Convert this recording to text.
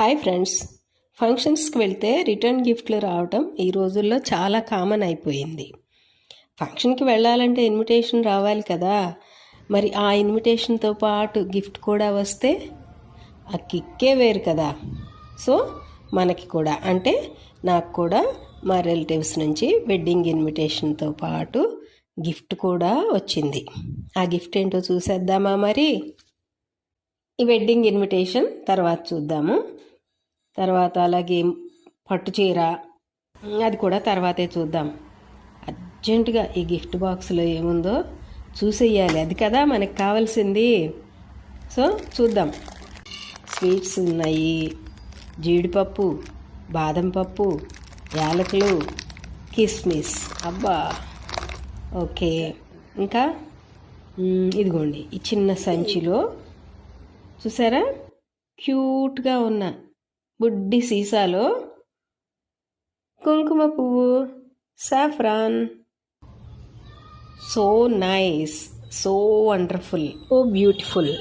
Hi friends. ఫంక్షన్స్కి వెళ్తే return గిఫ్ట్లు రావటం ఈ రోజుల్లో చాలా కామన్ అయిపోయింది. ఫంక్షన్కి వెళ్ళాలంటే ఇన్విటేషన్ రావాలి కదా. మరి ఆ ఇన్విటేషన్తో పాటు గిఫ్ట్ కూడా వస్తే ఆ కిక్కే వేరు కదా. సో మనకి కూడా అంటే నాకు కూడా మా రిలేటివ్స్ నుంచి వెడ్డింగ్ ఇన్విటేషన్తో పాటు గిఫ్ట్ కూడా వచ్చింది. ఆ గిఫ్ట్ ఏంటో చూసేద్దామా మరి? ఈ వెడ్డింగ్ ఇన్విటేషన్ తర్వాత చూద్దాము. తర్వాత అలాగే పట్టు చీర. అది కూడా తర్వాతే చూద్దాం. అర్జెంటుగా ఈ గిఫ్ట్ బాక్స్లో ఏముందో చూసేయాలి. అది కదా మనకు కావాల్సింది. సో చూద్దాం. స్వీట్స్ ఉన్నాయి. జీడిపప్పు బాదం పప్పు యాలకులు కిస్మిస్. అబ్బా! ఓకే. ఇంకా? ఇదిగోండి. ఈ చిన్న సంచిలో చూసారా? క్యూట్గా ఉన్న బుడ్డి సీసాలో కుంకుమ పువ్వు saffron. So nice so wonderful oh beautiful.